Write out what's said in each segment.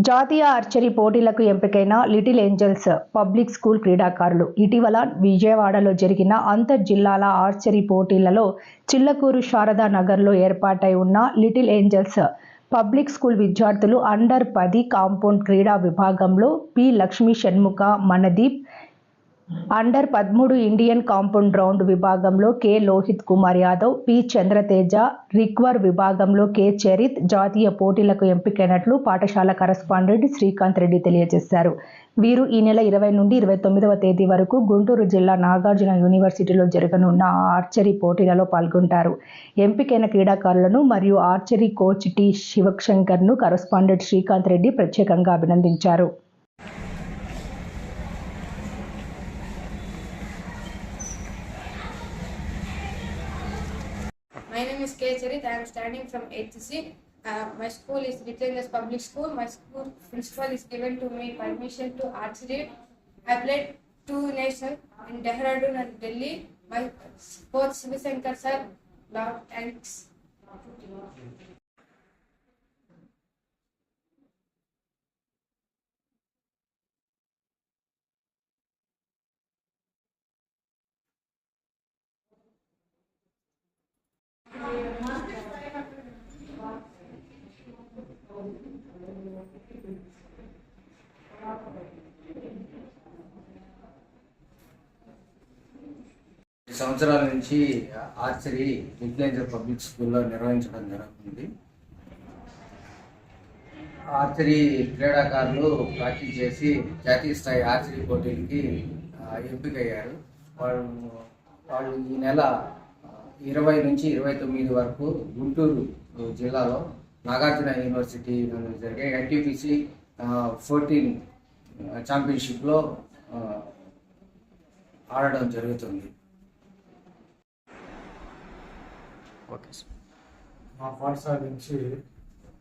జాతీయ ఆర్చరీ పోటీలకు ఎంపికైన లిటిల్ ఏంజల్స్ పబ్లిక్ స్కూల్ క్రీడాకారులు. ఇటీవల విజయవాడలో జరిగిన అంతర్ జిల్లాల ఆర్చరీ పోటీలలో చిల్లకూరు శారదా నగర్లో ఏర్పాటై ఉన్న లిటిల్ ఏంజల్స్ పబ్లిక్ స్కూల్ విద్యార్థులు అండర్ పది కాంపౌండ్ క్రీడా విభాగంలో పి లక్ష్మీ షణ్ముఖ మనదీప్ అండర్ పదమూడు ఇండియన్ కాంపౌండ్ రౌండ్ విభాగంలో K. Lohith Kumar Yadav P. Chandrateja recurve విభాగంలో కె. చరిత్ జాతీయ పోటీలకు ఎంపికైనట్లు పాఠశాల కరస్పాండెంట్ శ్రీకాంత్ రెడ్డి తెలియజేశారు. వీరు ఈ నెల ఇరవై నుండి ఇరవై తొమ్మిదవ తేదీ వరకు గుంటూరు జిల్లా నాగార్జున యూనివర్సిటీలో జరగనున్న ఆర్చరీ పోటీలలో పాల్గొంటారు. ఎంపికైన క్రీడాకారులను మరియు ఆర్చరీ కోచ్ టి. శివశంకర్ను కరస్పాండెంట్ శ్రీకాంత్ రెడ్డి ప్రత్యేకంగా అభినందించారు My name is K. Charit. I am standing from 8th C. Uh, my school is Little Public School. My school principal is given to me permission to archery. I played two nations in Dehradun and Delhi. My coach Sivasankar sir, lot thanks. సంవత్సరాల నుంచి archery విజ్ఞాన public స్కూల్లో నిర్వహించడం జరుగుతుంది. Archery క్రీడాకారులు practice చేసి జాతీయ స్థాయి ఆర్చరీ పోటీలకి ఎంపికయ్యారు. వాళ్ళు వాళ్ళు ఈ నెల ఇరవై నుంచి ఇరవై తొమ్మిది వరకు గుంటూరు జిల్లాలో నాగార్జున యూనివర్సిటీ జరిగే ఎన్టీపీసీ ఫోర్టీన్ ఛాంపియన్షిప్లో ఆడడం జరుగుతుంది. Okay sir. మా పాఠశాల నుంచి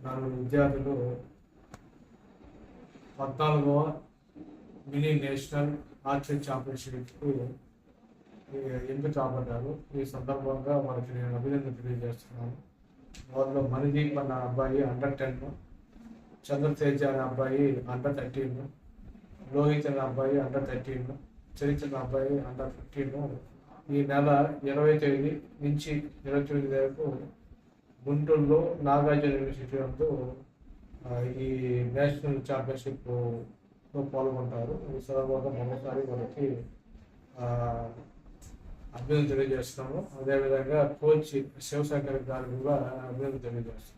నలుగురు విద్యార్థులు పద్నాలుగవ మినీ నేషనల్ ఆర్చరీ ఛాంపియన్షిప్కు ఎంపిక కాబడ్డారు ఈ సందర్భంగా వారికి నేను అభినందన తెలియజేస్తున్నాను. వారిలో మణిదీప్ అన్న అబ్బాయి అండర్ టెన్ చంద్రతేజ అనే అబ్బాయి అండర్ థర్టీన్ లోహిత్ అనే అబ్బాయి అండర్ థర్టీన్ చరిత్ర అనే అబ్బాయి అండర్ ఫిఫ్టీన్ ఈ నెల ఇరవై తేదీ నుంచి ఇరవై తొమ్మిది వరకు గుంటూరులో నాగార్జున యూనివర్సిటీ నందు ఈ నేషనల్ ఛాంపియన్షిప్లో పాల్గొంటారు. ఈ సందర్భంగా మరోసారి వాళ్ళకి అభినందన తెలియజేస్తాము అదేవిధంగా కోచ్ శివశంకర్ గారు కూడా అభినందన తెలియజేస్తాము